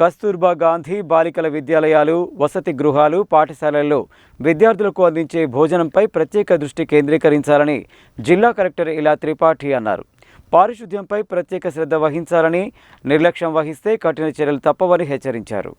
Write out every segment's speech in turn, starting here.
కస్తూర్బా గాంధీ బాలికల విద్యాలయాలు వసతి గృహాలు పాఠశాలల్లో విద్యార్థులకు అందించే భోజనంపై ప్రత్యేక దృష్టి కేంద్రీకరించాలని జిల్లా కలెక్టర్ ఇలా త్రిపాఠి అన్నారు. పారిశుద్ధ్యంపై ప్రత్యేక శ్రద్ధ వహించాలని నిర్లక్ష్యం వహిస్తే కఠిన చర్యలు తప్పవని హెచ్చరించారు.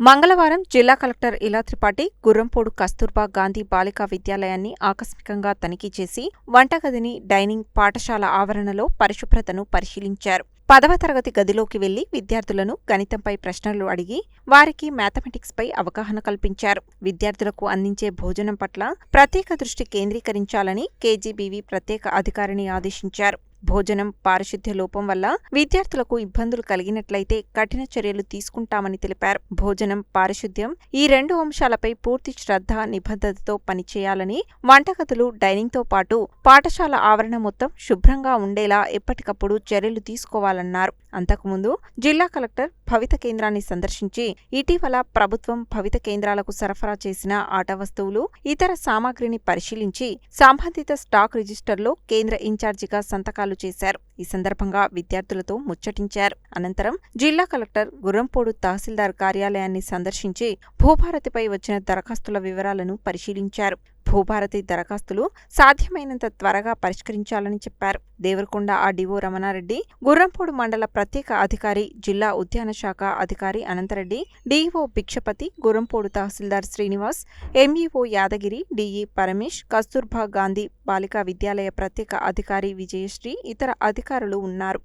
మంగళవారం జిల్లా కలెక్టర్ ఇలా త్రిపాఠి గుర్రంపోడు కస్తూర్బా గాంధీ బాలికా విద్యాలయాన్ని ఆకస్మికంగా తనిఖీ చేసి వంటగదిని డైనింగ్ పాఠశాల ఆవరణలో పరిశుభ్రతను పరిశీలించారు. పదవ తరగతి గదిలోకి వెళ్ళి విద్యార్థులను గణితంపై ప్రశ్నలు అడిగి వారికి మ్యాథమెటిక్స్పై అవగాహన కల్పించారు. విద్యార్థులకు అందించే భోజనం పట్ల ప్రత్యేక దృష్టి కేంద్రీకరించాలని కేజీబీవీ ప్రత్యేక అధికారిని ఆదేశించారు. భోజనం పారిశుద్ధ్య లోపం వల్ల విద్యార్థులకు ఇబ్బందులు కలిగినట్లయితే కఠిన చర్యలు తీసుకుంటామని తెలిపారు. భోజనం పారిశుద్ధ్యం ఈ రెండు అంశాలపై పూర్తి శ్రద్ధ నిబద్ధతతో పనిచేయాలని వంటగదులు డైనింగ్తో పాటు పాఠశాల ఆవరణ మొత్తం శుభ్రంగా ఉండేలా ఎప్పటికప్పుడు చర్యలు తీసుకోవాలన్నారు. అంతకుముందు జిల్లా కలెక్టర్ భవిత కేంద్రాన్ని సందర్శించి ఇటీవల ప్రభుత్వం భవిత కేంద్రాలకు సరఫరా చేసిన ఆట వస్తువులు ఇతర సామాగ్రిని పరిశీలించి సంబంధిత స్టాక్ రిజిస్టర్లో కేంద్ర ఇన్ఛార్జిగా సంతకాలు చేశారు. ఈ సందర్భంగా విద్యార్థులతో ముచ్చటించారు. అనంతరం జిల్లా కలెక్టర్ గుర్రంపోడు తహసీల్దార్ కార్యాలయాన్ని సందర్శించి భూభారతిపై వచ్చిన దరఖాస్తుల వివరాలను పరిశీలించారు. భూభారతి దరఖాస్తులు సాధ్యమైనంత త్వరగా పరిష్కరించాలని చెప్పారు. దేవరకొండ ఆర్డీఓ రమణారెడ్డి గుర్రంపూడు మండల ప్రత్యేక అధికారి జిల్లా ఉద్యాన శాఖ అధికారి అనంతరెడ్డి డీఈఓ భిక్షపతి గుర్రంపూడు తహసీల్దార్ శ్రీనివాస్ ఎంఈఓ యాదగిరి డిఈ పరమేష్ కస్తూర్బా గాంధీ బాలికా విద్యాలయ ప్రత్యేక అధికారి విజయశ్రీ ఇతర అధికారులు ఉన్నారు.